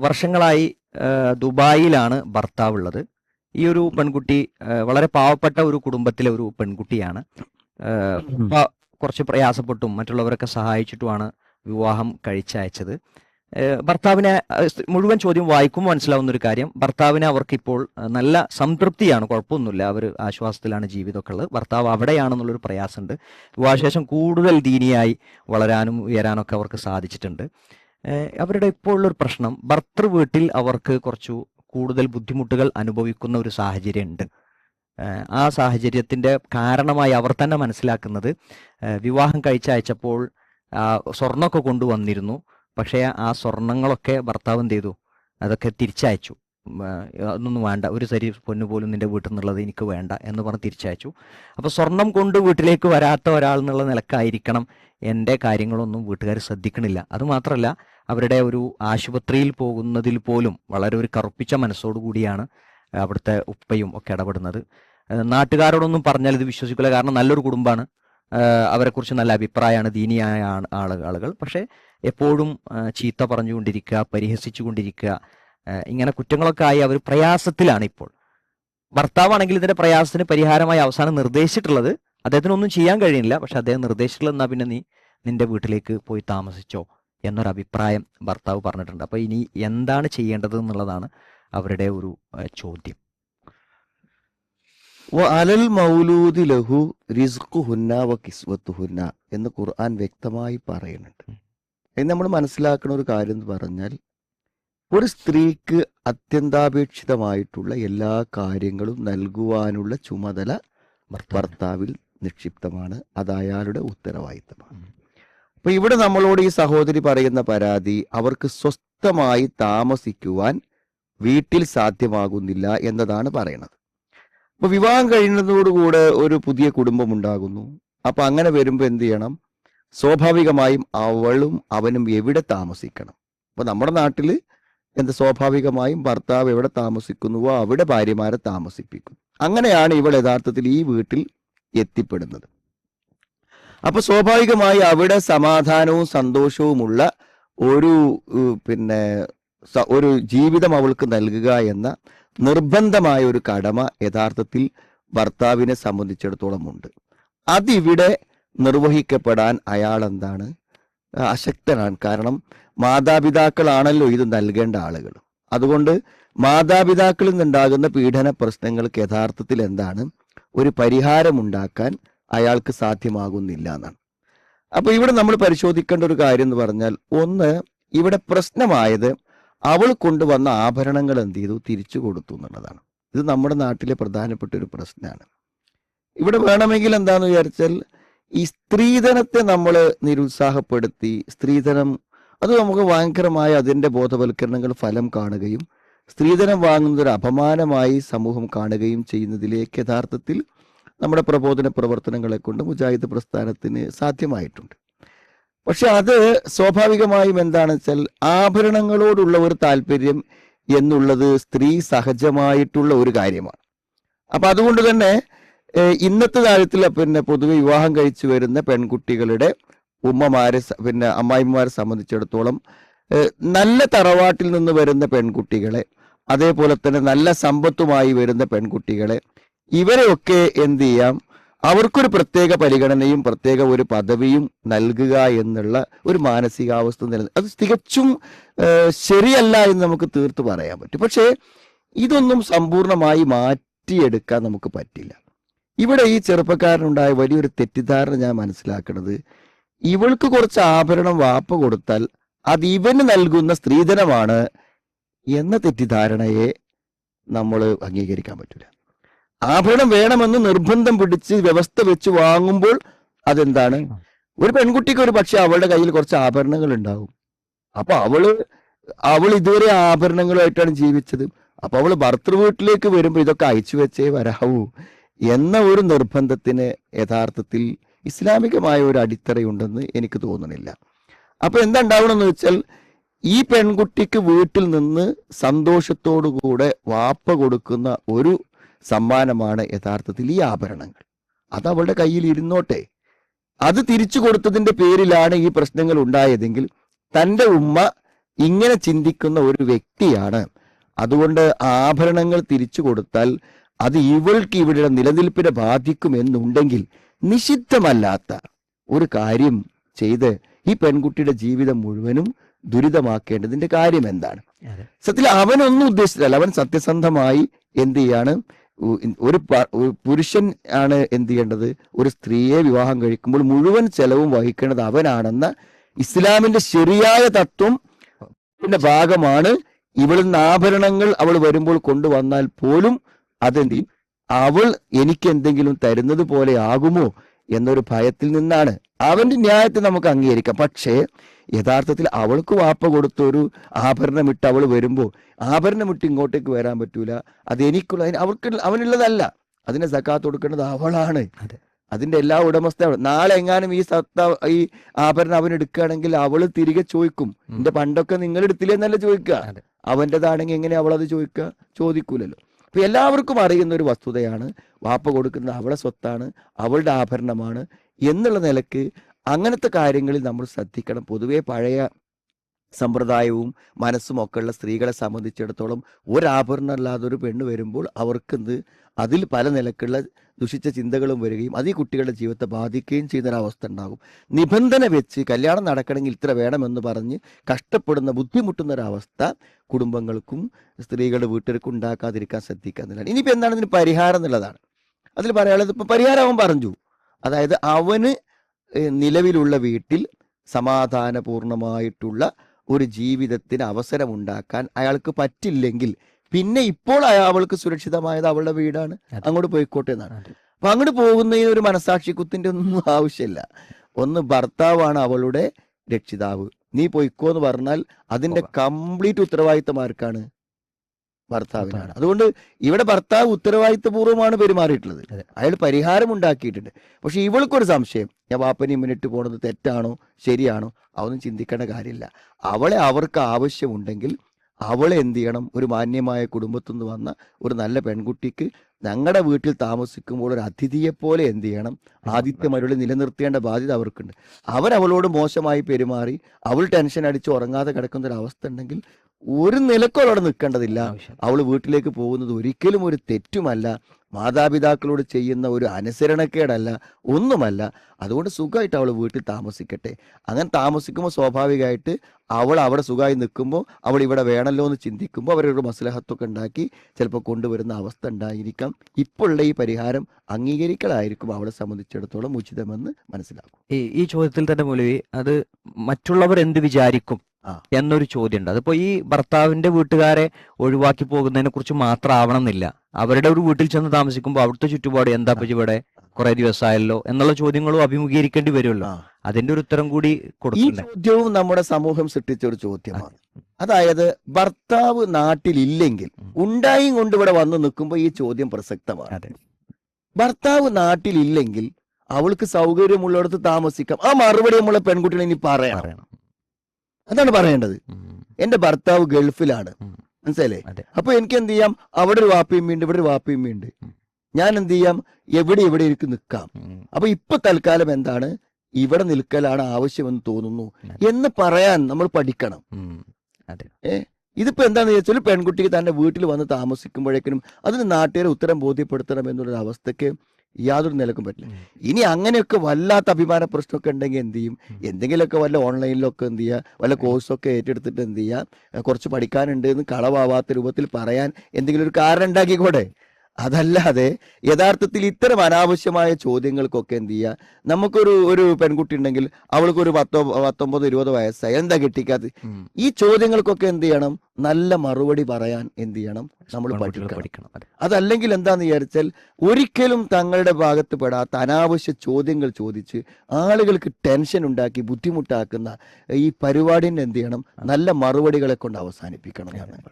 വർഷങ്ങളായി ദുബായിലാണ് ഭർത്താവ് ഉള്ളത് ഈ ഒരു പെൺകുട്ടി വളരെ പാവപ്പെട്ട ഒരു കുടുംബത്തിലെ ഒരു പെൺകുട്ടിയാണ്. കുറച്ച് പ്രയാസപ്പെട്ടും മറ്റുള്ളവരൊക്കെ സഹായിച്ചിട്ടുമാണ് വിവാഹം കഴിച്ചയച്ചത്. ഭർത്താവിനെ മുഴുവൻ ചോദ്യം വായിക്കുമ്പോൾ മനസ്സിലാവുന്ന ഒരു കാര്യം ഭർത്താവിനെ അവർക്കിപ്പോൾ നല്ല സംതൃപ്തിയാണ് കുഴപ്പമൊന്നുമില്ല. അവർ ആശ്വാസത്തിലാണ് ജീവിതമൊക്കെ ഉള്ളത്. ഭർത്താവ് അവിടെയാണെന്നുള്ളൊരു പ്രയാസമുണ്ട്. വിവാഹശേഷം കൂടുതൽ ദീനിയായി വളരാനും ഉയരാനൊക്കെ അവർക്ക് സാധിച്ചിട്ടുണ്ട്. അവരുടെ ഇപ്പോൾ ഉള്ളൊരു പ്രശ്നം ഭർത്തൃ വീട്ടിൽ അവർക്ക് കുറച്ചു കൂടുതൽ ബുദ്ധിമുട്ടുകൾ അനുഭവിക്കുന്ന ഒരു സാഹചര്യം ഉണ്ട് ആ സാഹചര്യത്തിന്റെ കാരണമായി അവർ തന്നെ മനസ്സിലാക്കുന്നത് വിവാഹം കഴിച്ചയച്ചപ്പോൾ സ്വർണമൊക്കെ കൊണ്ടുവന്നിരുന്നു. പക്ഷേ ആ സ്വർണങ്ങളൊക്കെ ഭർത്താവ് എന്ത് ചെയ്തു? അതൊക്കെ തിരിച്ചയച്ചു. അതൊന്നും വേണ്ട ഒരു സരി പൊന്നു പോലും നിന്റെ വീട്ടിൽ നിന്നുള്ളത് എനിക്ക് വേണ്ട എന്ന് പറഞ്ഞ് തിരിച്ചയച്ചു. അപ്പോൾ സ്വർണം കൊണ്ട് വീട്ടിലേക്ക് വരാത്ത ഒരാൾ എന്നുള്ള നിലക്കായിരിക്കണം. എന്റെ കാര്യങ്ങളൊന്നും വീട്ടുകാർ ശ്രദ്ധിക്കണില്ല. അതുമാത്രമല്ല അവരുടെ ഒരു ആശുപത്രിയിൽ പോകുന്നതിൽ പോലും വളരെ ഒരു കറുപ്പിച്ച മനസ്സോടുകൂടിയാണ് അവിടുത്തെ ഉപ്പയും ഒക്കെ ഇടപെടുന്നത്. നാട്ടുകാരോടൊന്നും പറഞ്ഞാൽ ഇത് വിശ്വസിക്കില്ല കാരണം നല്ലൊരു കുടുംബമാണ്. അവരെക്കുറിച്ച് നല്ല അഭിപ്രായമാണ്. ദീനിയായ ആളുകൾ. പക്ഷേ എപ്പോഴും ചീത്ത പറഞ്ഞുകൊണ്ടിരിക്കുക പരിഹസിച്ചുകൊണ്ടിരിക്കുക ഇങ്ങനെ കുറ്റങ്ങളൊക്കെ ആയി അവർ പ്രയാസത്തിലാണ് ഇപ്പോൾ. ഭർത്താവാണെങ്കിൽ ഇതിന്റെ പ്രയാസത്തിന് പരിഹാരമായി അവസാനം നിർദ്ദേശിച്ചിട്ടുള്ളത് അദ്ദേഹത്തിനൊന്നും ചെയ്യാൻ കഴിയുന്നില്ല. പക്ഷെ അദ്ദേഹം നിർദ്ദേശിച്ചിട്ടുള്ളത് എന്നാ പിന്നെ നീ നിന്റെ വീട്ടിലേക്ക് പോയി താമസിച്ചോ? എന്നൊരു അഭിപ്രായം ഭർത്താവ് പറഞ്ഞിട്ടുണ്ട്. അപ്പോൾ ഇനി എന്താണ് ചെയ്യേണ്ടത് എന്നുള്ളതാണ് അവരുടെ ഒരു ചോദ്യം. വ അലൽ മൗലൂദി ലഹു റിസ്ഖുഹുന്ന വ കിസ്വത്തുഹുന്ന എന്ന് ഖുർആൻ വ്യക്തമായി പറയുന്നുണ്ട്. ഇത് നമ്മൾ മനസ്സിലാക്കുന്ന ഒരു കാര്യം എന്ന് പറഞ്ഞാൽ ഒരു സ്ത്രീക്ക് അത്യന്താപേക്ഷിതമായിട്ടുള്ള എല്ലാ കാര്യങ്ങളും നൽകുവാനുള്ള ചുമതല ഭർത്താവിൽ നിക്ഷിപ്തമാണ്. അത് അയാളുടെ ഉത്തരവാദിത്തമാണ്. അപ്പൊ ഇവിടെ നമ്മളോട് ഈ സഹോദരി പറയുന്ന പരാതി അവർക്ക് സ്വസ്ഥമായി താമസിക്കുവാൻ വീട്ടിൽ സാധ്യമാകുന്നില്ല എന്നതാണ് പറയുന്നത് അപ്പൊ വിവാഹം കഴിയുന്നതോടുകൂടെ ഒരു പുതിയ കുടുംബം ഉണ്ടാകുന്നു അപ്പൊ അങ്ങനെ വരുമ്പോൾ എന്ത് ചെയ്യണം? സ്വാഭാവികമായും അവളും അവനും എവിടെ താമസിക്കണം? അപ്പൊ നമ്മുടെ നാട്ടിൽ എന്ത് സ്വാഭാവികമായും ഭർത്താവ് എവിടെ താമസിക്കുന്നുവോ അവിടെ ഭാര്യമാരെ താമസിപ്പിക്കും. അങ്ങനെയാണ് ഇവൾ യഥാർത്ഥത്തിൽ ഈ വീട്ടിൽ എത്തിപ്പെടുന്നത്. അപ്പൊ സ്വാഭാവികമായി അവിടെ സമാധാനവും സന്തോഷവുമുള്ള ഒരു പിന്നെ ഒരു ജീവിതം അവൾക്ക് നൽകുക എന്ന നിർബന്ധമായ ഒരു കടമ യഥാർത്ഥത്തിൽ ഭർത്താവിനെ സംബന്ധിച്ചിടത്തോളം ഉണ്ട്. അതിവിടെ നിർവഹിക്കപ്പെടാൻ അയാൾ എന്താണ് അശക്തനാണ്. കാരണം മാതാപിതാക്കളാണല്ലോ ഇത് നൽകേണ്ട ആളുകൾ. അതുകൊണ്ട് മാതാപിതാക്കളിൽ നിന്നുണ്ടാകുന്ന പീഡന പ്രശ്നങ്ങൾക്ക് യഥാർത്ഥത്തിൽ എന്താണ്? ഒരു പരിഹാരമുണ്ടാക്കാൻ അയാൾക്ക് സാധ്യമാകുന്നില്ല എന്നാണ്. അപ്പൊ ഇവിടെ നമ്മൾ പരിശോധിക്കേണ്ട ഒരു കാര്യം എന്ന് പറഞ്ഞാൽ ഒന്ന് ഇവിടെ പ്രശ്നമായത് അവൾ കൊണ്ടുവന്ന ആഭരണങ്ങൾ എന്ത് ചെയ്തു? തിരിച്ചു കൊടുത്തു എന്നുള്ളതാണ്. ഇത് നമ്മുടെ നാട്ടിലെ പ്രധാനപ്പെട്ട ഒരു പ്രശ്നമാണ്. ഇവിടെ വേണമെങ്കിൽ എന്താന്ന് വിചാരിച്ചാൽ ഈ സ്ത്രീധനത്തെ നമ്മൾ നിരുത്സാഹപ്പെടുത്തി സ്ത്രീധനം അത് നമുക്ക് ഭയങ്കരമായ അതിന്റെ ബോധവൽക്കരണങ്ങൾ ഫലം കാണുകയും സ്ത്രീധനം വാങ്ങുന്നത് ഒരു അപമാനമായി സമൂഹം കാണുകയും ചെയ്യുന്നതിലേക്ക് യഥാർത്ഥത്തിൽ നമ്മുടെ പ്രബോധന പ്രവർത്തനങ്ങളെ കൊണ്ട് മുജാഹിദ് പ്രസ്ഥാനത്തിന് സാധ്യമായിട്ടുണ്ട്. പക്ഷെ അത് സ്വാഭാവികമായും എന്താണെന്ന് വെച്ചാൽ ആഭരണങ്ങളോടുള്ള ഒരു താല്പര്യം എന്നുള്ളത് സ്ത്രീ സഹജമായിട്ടുള്ള ഒരു കാര്യമാണ്. അപ്പൊ അതുകൊണ്ട് തന്നെ ഇന്നത്തെ കാര്യത്തിൽ പിന്നെ പൊതുവെ വിവാഹം കഴിച്ചു വരുന്ന പെൺകുട്ടികളുടെ ഉമ്മമാരെ പിന്നെ അമ്മായിമാരെ സംബന്ധിച്ചിടത്തോളം നല്ല തറവാട്ടിൽ നിന്ന് വരുന്ന പെൺകുട്ടികളെ അതേപോലെ തന്നെ നല്ല സമ്പത്തുമായി വരുന്ന പെൺകുട്ടികളെ ഇവരെയൊക്കെ എന്ത് ചെയ്യാം? അവർക്കൊരു പ്രത്യേക പരിഗണനയും പ്രത്യേക ഒരു പദവിയും നൽകുക എന്നുള്ള ഒരു മാനസികാവസ്ഥ നില അത് തികച്ചും ശരിയല്ല എന്ന് നമുക്ക് തീർത്ത് പറയാൻ പറ്റും. പക്ഷേ ഇതൊന്നും സമ്പൂർണമായി മാറ്റിയെടുക്കാൻ നമുക്ക് പറ്റില്ല. ഇവിടെ ഈ ചെറുപ്പക്കാരനുണ്ടായ വലിയൊരു തെറ്റിദ്ധാരണ ഞാൻ മനസ്സിലാക്കുന്നത് ഇവൾക്ക് കുറച്ച് ആഭരണം വാപ്പ കൊടുത്താൽ അത് ഇവന് നൽകുന്ന സ്ത്രീധനമാണ് എന്ന തെറ്റിദ്ധാരണയെ നമ്മൾ അംഗീകരിക്കാൻ പറ്റില്ല ആഭരണം വേണമെന്ന് നിർബന്ധം പിടിച്ച് വ്യവസ്ഥ വെച്ച് വാങ്ങുമ്പോൾ അതെന്താണ്? ഒരു പെൺകുട്ടിക്ക് ഒരു പക്ഷെ അവളുടെ കയ്യിൽ കുറച്ച് ആഭരണങ്ങൾ ഉണ്ടാവും. അപ്പൊ അവൾ അവൾ ഇതുവരെ ആഭരണങ്ങളുമായിട്ടാണ് ജീവിച്ചത്. അപ്പൊ അവൾ ഭർത്തൃ വീട്ടിലേക്ക് വരുമ്പോൾ ഇതൊക്കെ അയച്ചു വെച്ചേ വരാവൂ എന്ന ഒരു നിർബന്ധത്തിന് യഥാർത്ഥത്തിൽ ഇസ്ലാമികമായ ഒരു അടിത്തറയുണ്ടെന്ന് എനിക്ക് തോന്നുന്നില്ല അപ്പൊ എന്താ ഉണ്ടാവണമെന്ന് വെച്ചാൽ ഈ പെൺകുട്ടിക്ക് വീട്ടിൽ നിന്ന് സന്തോഷത്തോടു കൂടെ വാപ്പ കൊടുക്കുന്ന ഒരു സമ്മാനമാണ് യഥാർത്ഥത്തിൽ ഈ ആഭരണങ്ങൾ. അത് അവളുടെ കയ്യിൽ ഇരുന്നോട്ടെ. അത് തിരിച്ചു കൊടുത്തതിന്റെ പേരിലാണ് ഈ പ്രശ്നങ്ങൾ ഉണ്ടായതെങ്കിൽ തന്റെ ഉമ്മ ഇങ്ങനെ ചിന്തിക്കുന്ന ഒരു വ്യക്തിയാണ്. അതുകൊണ്ട് ആഭരണങ്ങൾ തിരിച്ചു കൊടുത്താൽ അത് ഇവൾക്ക് ഇവിടെ നിലനിൽപ്പിനെ ബാധിക്കുമെന്നുണ്ടെങ്കിൽ നിഷിദ്ധമല്ലാത്ത ഒരു കാര്യം ചെയ്ത് ഈ പെൺകുട്ടിയുടെ ജീവിതം മുഴുവനും ദുരിതമാക്കേണ്ടതിന്റെ കാര്യം എന്താണ്? സത്യത്തിൽ അവനൊന്നും ഉദ്ദേശിച്ചില്ല അവൻ സത്യസന്ധമായി എന്ത് ചെയ്യാണ്? ഒരു പുരുഷൻ ആണ് എന്ത് ചെയ്യേണ്ടത്? ഒരു സ്ത്രീയെ വിവാഹം കഴിക്കുമ്പോൾ മുഴുവൻ ചെലവും വഹിക്കേണ്ടത് അവനാണെന്ന ഇസ്ലാമിന്റെ ശരിയായ തത്വം ഭാഗമാണ് നിന്ന് ആഭരണങ്ങൾ അവൾ വരുമ്പോൾ കൊണ്ടുവന്നാൽ പോലും അതെന്ത്? അവൾ എനിക്ക് എന്തെങ്കിലും തരുന്നത് പോലെ ആകുമോ എന്നൊരു ഭയത്തിൽ നിന്നാണ്. അവന്റെ ന്യായത്തെ നമുക്ക് അംഗീകരിക്കാം. പക്ഷേ യഥാർത്ഥത്തിൽ അവൾക്ക് വാപ്പ കൊടുത്തൊരു ആഭരണം ഇട്ട് അവൾ വരുമ്പോൾ ആഭരണം ഇട്ട് ഇങ്ങോട്ടേക്ക് വരാൻ പറ്റൂല. അത് എനിക്കുള്ള അതിന് അവൾക്ക് അവനുള്ളതല്ല. അതിനെ സക്കാത്ത് കൊടുക്കേണ്ടത് അവളാണ്. അതെ. അതിന്റെ എല്ലാ ഉടമസ്ഥ നാളെ എങ്ങാനും ഈ സത്ത ഈ ആഭരണം അവൻ എടുക്കുകയാണെങ്കിൽ അവൾ തിരികെ ചോദിക്കും. എന്റെ പണ്ടൊക്കെ നിങ്ങൾ എടുത്തില്ലേ എന്നല്ല ചോദിക്കുക അവന്റെതാണെങ്കിൽ എങ്ങനെ അവൾ അത് ചോദിക്കുക? ചോദിക്കൂലല്ലോ. അപ്പൊ എല്ലാവർക്കും അറിയുന്ന ഒരു വസ്തുതയാണ് വാപ്പ കൊടുക്കുന്നത് അവളെ സ്വത്താണ് അവളുടെ ആഭരണമാണ് എന്നുള്ള നിലയ്ക്ക് അങ്ങനത്തെ കാര്യങ്ങളിൽ നമ്മൾ ശ്രദ്ധിക്കണം. പൊതുവെ പഴയ സമ്പ്രദായവും മനസ്സും ഒക്കെ ഉള്ള സ്ത്രീകളെ സംബന്ധിച്ചിടത്തോളം ഒരാഭരണം അല്ലാതെ ഒരു പെണ്ണ് വരുമ്പോൾ അവർക്കെന്ത്? അതിൽ പല നിലക്കുള്ള ദുഷിച്ച ചിന്തകളും വരികയും അത് ഈ കുട്ടികളുടെ ജീവിതത്തെ ബാധിക്കുകയും ചെയ്യുന്നൊരവസ്ഥ ഉണ്ടാകും. നിബന്ധന വെച്ച് കല്യാണം നടക്കണമെങ്കിൽ ഇത്ര വേണമെന്ന് പറഞ്ഞ് കഷ്ടപ്പെടുന്ന ബുദ്ധിമുട്ടുന്ന ഒരവസ്ഥ കുടുംബങ്ങൾക്കും സ്ത്രീകളുടെ വീട്ടുകാർക്കും ഉണ്ടാക്കാതിരിക്കാൻ ശ്രദ്ധിക്കുക എന്നുള്ളതാണ് ഇനിയിപ്പോൾ എന്താണ് ഇതിന് പരിഹാരം എന്നുള്ളതാണ്. അതിൽ പറയാനുള്ളത് ഇപ്പം പരിഹാരം അവൻ പറഞ്ഞു. അതായത് അവന് നിലവിലുള്ള വീട്ടിൽ സമാധാനപൂർണമായിട്ടുള്ള ഒരു ജീവിതത്തിന് അവസരമുണ്ടാക്കാൻ അയാൾക്ക് പറ്റില്ലെങ്കിൽ പിന്നെ ഇപ്പോൾ അവൾക്ക് സുരക്ഷിതമായത് അവളുടെ വീടാണ്. അങ്ങോട്ട് പോയിക്കോട്ടെ എന്നാണ്. അപ്പൊ അങ്ങോട്ട് പോകുന്നതിന് ഒരു മനസാക്ഷി കുത്തിന്റെ ഒന്നും ആവശ്യമില്ല. ഒന്ന് ഭർത്താവാണ് അവളുടെ രക്ഷിതാവ്. നീ പൊയ്ക്കോ എന്ന് പറഞ്ഞാൽ അതിന്റെ കംപ്ലീറ്റ് ഉത്തരവാദിത്തം ആർക്കാണ്? ഭർത്താവിനാണ്. ഭർത്താവിന്. അതുകൊണ്ട് ഇവിടെ ഭർത്താവ് ഉത്തരവാദിത്വപൂർവമാണ് പെരുമാറിയിട്ടുള്ളത്. അയാൾ പരിഹാരം ഉണ്ടാക്കിയിട്ടുണ്ട് പക്ഷെ ഇവൾക്കൊരു സംശയം. ഞാൻ വാപ്പനെയും മുന്നിട്ട് പോണത് തെറ്റാണോ? ശരിയാണോ? അതൊന്നും ചിന്തിക്കേണ്ട കാര്യമില്ല. അവളെ അവർക്ക് ആവശ്യമുണ്ടെങ്കിൽ അവളെ എന്ത് ചെയ്യണം? ഒരു മാന്യമായ കുടുംബത്തിൽ നിന്ന് വന്ന ഒരു നല്ല പെൺകുട്ടിക്ക് ഞങ്ങളുടെ വീട്ടിൽ താമസിക്കുമ്പോൾ ഒരു അതിഥിയെ പോലെ എന്ത് ചെയ്യണം? ആദിത്യമരുളി നിലനിർത്തേണ്ട ബാധ്യത അവർക്കുണ്ട്. അവരവളോട് മോശമായി പെരുമാറി അവൾ ടെൻഷൻ അടിച്ച് ഉറങ്ങാതെ കിടക്കുന്ന ഒരു അവസ്ഥ ഉണ്ടെങ്കിൽ ഒരു നിലക്കും അവിടെ നിൽക്കേണ്ടതില്ല. അവൾ വീട്ടിലേക്ക് പോകുന്നത് ഒരിക്കലും ഒരു തെറ്റുമല്ല. മാതാപിതാക്കളോട് ചെയ്യുന്ന ഒരു അനുസരണക്കേടല്ല ഒന്നുമല്ല. അതുകൊണ്ട് സുഖമായിട്ട് അവൾ വീട്ടിൽ താമസിക്കട്ടെ. അങ്ങനെ താമസിക്കുമ്പോൾ സ്വാഭാവികമായിട്ട് അവൾ അവിടെ സുഖമായി നിൽക്കുമ്പോൾ അവൾ ഇവിടെ വേണമല്ലോ എന്ന് ചിന്തിക്കുമ്പോൾ അവരൊരു മസ്ലഹത്തൊക്കെ ഉണ്ടാക്കി ചിലപ്പോൾ കൊണ്ടുവരുന്ന അവസ്ഥ ഉണ്ടായിരിക്കാം. ഇപ്പോഴുള്ള ഈ പരിഹാരം അംഗീകരിക്കലായിരിക്കും അവളെ സംബന്ധിച്ചിടത്തോളം ഉചിതമെന്ന് മനസ്സിലാക്കും. ഈ ഈ ചോദ്യത്തിൽ തന്നെ മൂലവി അത് മറ്റുള്ളവർ എന്ത് വിചാരിക്കും. എന്നൊരു ചോദ്യമുണ്ട്. അതിപ്പോ ഈ ഭർത്താവിന്റെ വീട്ടുകാരെ ഒഴിവാക്കി പോകുന്നതിനെ കുറിച്ച് മാത്രം ആവണമെന്നില്ല അവരുടെ ഒരു വീട്ടിൽ ചെന്ന് താമസിക്കുമ്പോൾ അവിടുത്തെ ചുറ്റുപാട് എന്താ പറ്റി ഇവിടെ കുറെ ദിവസമായല്ലോ എന്നുള്ള ചോദ്യങ്ങളും അഭിമുഖീകരിക്കേണ്ടി വരുമല്ലോ. അതിന്റെ ഒരു ഉത്തരം കൂടി ഈ ചോദ്യവും നമ്മുടെ സമൂഹം സൃഷ്ടിച്ച ഒരു ചോദ്യമാണ്. അതായത് ഭർത്താവ് നാട്ടിലില്ലെങ്കിൽ. ഉണ്ടായും കൊണ്ട് ഇവിടെ വന്ന് നിൽക്കുമ്പോൾ ഈ ചോദ്യം പ്രസക്തമാണ്. ഭർത്താവ് നാട്ടിലില്ലെങ്കിൽ അവൾക്ക് സൗകര്യമുള്ളിടത്ത് താമസിക്കാം. ആ മറുപടി നമ്മളെ പെൺകുട്ടികളെ ഇനി പറയണം. അതാണ് പറയേണ്ടത്. എന്റെ ഭർത്താവ് ഗൾഫിലാണ്. മനസ്സിലേ അപ്പൊ എനിക്ക് എന്ത് ചെയ്യാം? അവിടെ ഒരു വാപ്പിയമ്മയുണ്ട് ഇവിടെ ഒരു വാപ്പിയമ്മയുണ്ട് വീണ്ട് ഞാൻ എന്ത് ചെയ്യാം? എവിടെ എവിടെ എനിക്ക് നിൽക്കാം. അപ്പൊ ഇപ്പൊ തൽക്കാലം എന്താണ്? ഇവിടെ നിൽക്കലാണ് ആവശ്യമെന്ന് തോന്നുന്നു എന്ന് പറയാൻ നമ്മൾ പഠിക്കണം. ഏ? ഇതിപ്പോ എന്താണെന്ന് ചോദിച്ചാൽ പെൺകുട്ടിക്ക് തന്റെ വീട്ടിൽ വന്ന് താമസിക്കുമ്പോഴേക്കും അതിന് നാട്ടുകാരെ ഉത്തരം ബോധ്യപ്പെടുത്തണം എന്നുള്ള അവസ്ഥക്ക് യാതൊരു നിലക്കും പറ്റില്ല. ഇനി അങ്ങനെയൊക്കെ വല്ലാത്ത അഭിമാന പ്രശ്നമൊക്കെ ഉണ്ടെങ്കിൽ എന്ത് ചെയ്യും. എന്തെങ്കിലുമൊക്കെ വല്ല ഓൺലൈനിലൊക്കെ എന്ത് ചെയ്യുക വല്ല കോഴ്സൊക്കെ ഏറ്റെടുത്തിട്ട് എന്ത് ചെയ്യുക കുറച്ച് പഠിക്കാനുണ്ട് എന്ന് കളവാവാത്ത രൂപത്തിൽ പറയാൻ എന്തെങ്കിലും ഒരു കാരണം ഉണ്ടാക്കിക്കൂടെ. അതല്ലാതെ യഥാർത്ഥത്തിൽ ഇത്തരം അനാവശ്യമായ ചോദ്യങ്ങൾക്കൊക്കെ എന്ത് ചെയ്യുക നമുക്കൊരു ഒരു പെൺകുട്ടി ഉണ്ടെങ്കിൽ അവൾക്കൊരു പത്തോ പത്തൊമ്പതോ ഇരുപതോ വയസ്സായി. എന്താ കിട്ടിക്കാത്ത. ഈ ചോദ്യങ്ങൾക്കൊക്കെ എന്ത് ചെയ്യണം? നല്ല മറുപടി പറയാൻ എന്ത് ചെയ്യണം? നമ്മൾ പഠിക്കണം. അതല്ലെങ്കിൽ എന്താന്ന് വിചാരിച്ചാൽ ഒരിക്കലും തങ്ങളുടെ ഭാഗത്ത് പെടാത്ത അനാവശ്യ ചോദ്യങ്ങൾ ചോദിച്ച് ആളുകൾക്ക് ടെൻഷൻ ഉണ്ടാക്കി ബുദ്ധിമുട്ടാക്കുന്ന ഈ പരിപാടിനെ എന്ത് ചെയ്യണം? നല്ല മറുപടികളെ കൊണ്ട് അവസാനിപ്പിക്കണം എന്നാണ്